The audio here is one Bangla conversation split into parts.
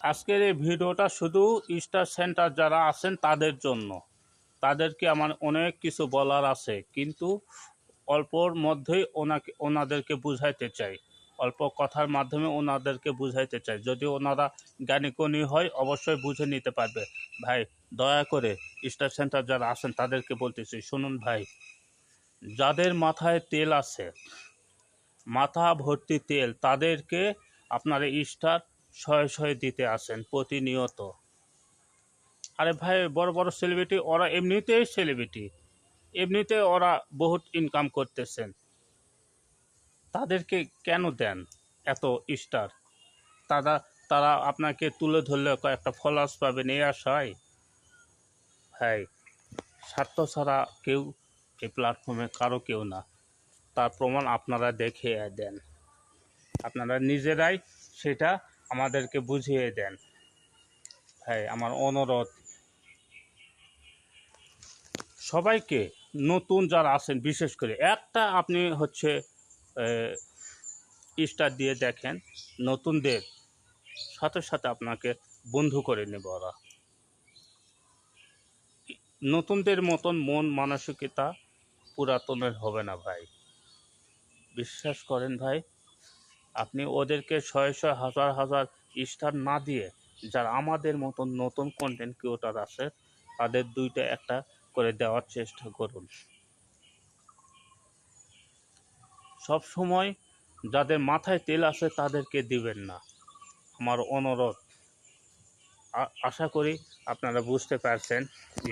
আজকের এই ভিডিওটা শুধু স্টার সেন্টার যারা আছেন তাদের জন্য। তাদেরকে আমার অনেক কিছু বলার আছে, কিন্তু অল্পর মধ্যেই ওনাকে, ওনাদেরকে বুঝাইতে চাই। অল্প কথার মাধ্যমে ওনাদেরকে বুঝাইতে চাই। যদি ওনারা জ্ঞানীকণী হয়, অবশ্যই বুঝে নিতে পারবে। ভাই, দয়া করে স্টার সেন্টার যারা আছেন তাদেরকে বলতেছি, শুনুন ভাই, যাদের মাথায় তেল আছে, মাথা ভর্তি তেল, তাদেরকে আপনারা স্টার শয়ে শয়ে দিতে আসেন প্রতিনিয়ত। আরে ভাই, বড় বড় সেলিব্রিটি ওরা এমনিতেই সেলিব্রিটি এমনিতে ওরা বহুত ইনকাম করতেছেন। তাদেরকে কেন দেন এত স্টার তারা তারা আপনাকে তুলে ধরলে কয়েকটা ফলোয়ার্স পাবেন এই আশায়। ভাই, স্বার্থ ছাড়া কেউ এই প্ল্যাটফর্মে কারও কেউ না। তার প্রমাণ আপনারা দেখে দেন। আপনারা নিজেরাই সেটা আমাদেরকে বুঝিয়ে দেন। ভাই, আমার অনুরোধ। সবাইকে নতুন যারা আছেন, বিশেষ করে একটা আপনি হচ্ছে স্টার দিয়ে দেখেন, নতুনদের সাথে সাথে আপনাকে বন্ধু করে নেব ওরা। নতুনদের মতন মন মানসিকতা পুরাতনের হবে না ভাই। বিশ্বাস করেন ভাই আপনি ওদেরকে শয়ে শয়ে হাজার হাজার স্টার না দিয়ে যারা আমাদের মতন নতুন কন্টেন্ট ক্রিয়েটার আছে, তাদের দুইটা একটা করে দেওয়ার চেষ্টা করুন। সব সময় যাদের মাথায় তেল আছে তাদেরকে দিবেন না। আমার অনুরোধ আশা করি আপনারা বুঝতে পারছেন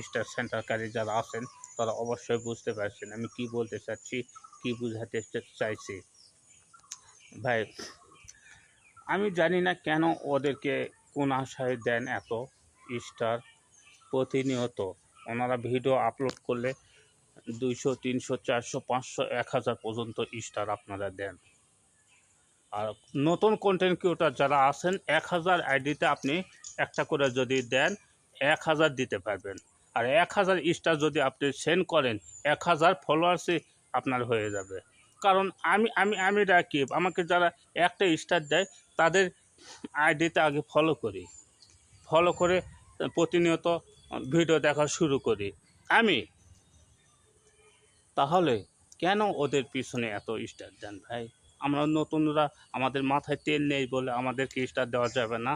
স্টার সেন্টারকারী যারা আছেন, তারা অবশ্যই বুঝতে পারছেন আমি কি বলতে চাচ্ছি, কি বুঝাতে চাইছি। ভাই, আমি জানি না কেন ওদেরকে কোন আশায় দেন এত স্টার প্রতিনিয়ত। ওনারা ভিডিও আপলোড করলে দুইশো, তিনশো, চারশো, পাঁচশো, এক হাজার পর্যন্ত স্টার আপনারা দেন। আর নতুন কন্টেন্ট ক্রিয়েটার যারা আছেন, এক হাজার আইডিতে আপনি একটা করে যদি দেন, এক হাজার দিতে পারবেন। আর এক হাজার স্টার যদি আপনি সেন্ড করেন, এক হাজার ফলোয়ার্সই আপনার হয়ে যাবে। কারণ আমি আমি আমি রাখি আমাকে যারা একটা স্টার দেয়, তাদের আইডিতে আগে ফলো করি। ফলো করে প্রতিনিয়ত ভিডিও দেখা শুরু করি। আমি? তাহলে কেন ওদের পিছনে এত স্টার দেন ভাই? আমরা নতুনরা, আমাদের মাথায় তেল নেই বলে আমাদেরকে স্টার দেওয়া যাবে না।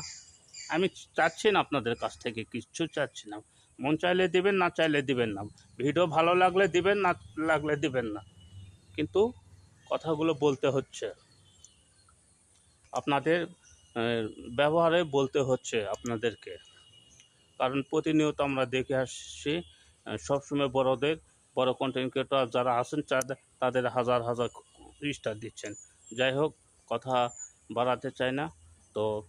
আমি চাচ্ছি না আপনাদের কাছ থেকে কিচ্ছু চাচ্ছি না। মন চাইলে দিবেন, না চাইলে দিবেন না। ভিডিও ভালো লাগলে দিবেন, না লাগলে দিবেন না। কিন্তু কথাগুলো বলতে হচ্ছে। আপনাদের ব্যবহারে বলতে হচ্ছে আপনাদেরকে। কারণ প্রতিনিয়ত আমরা দেখে আসছি সবসময় বড়দের, বড় কন্টেন্ট ক্রিয়েটর যারা আছেন তাদের- হাজার হাজার স্টার দিচ্ছেন। যাই হোক, কথা বাড়াতে চাই না। তো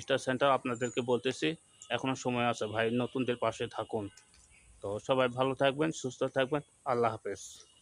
স্টার সেন্টার আপনাদেরকে বলতেছি এখনও সময় আছে ভাই, নতুনদের পাশে থাকুন। তো সবাই ভালো থাকবেন, সুস্থ থাকবেন, আল্লাহ হাফেজ।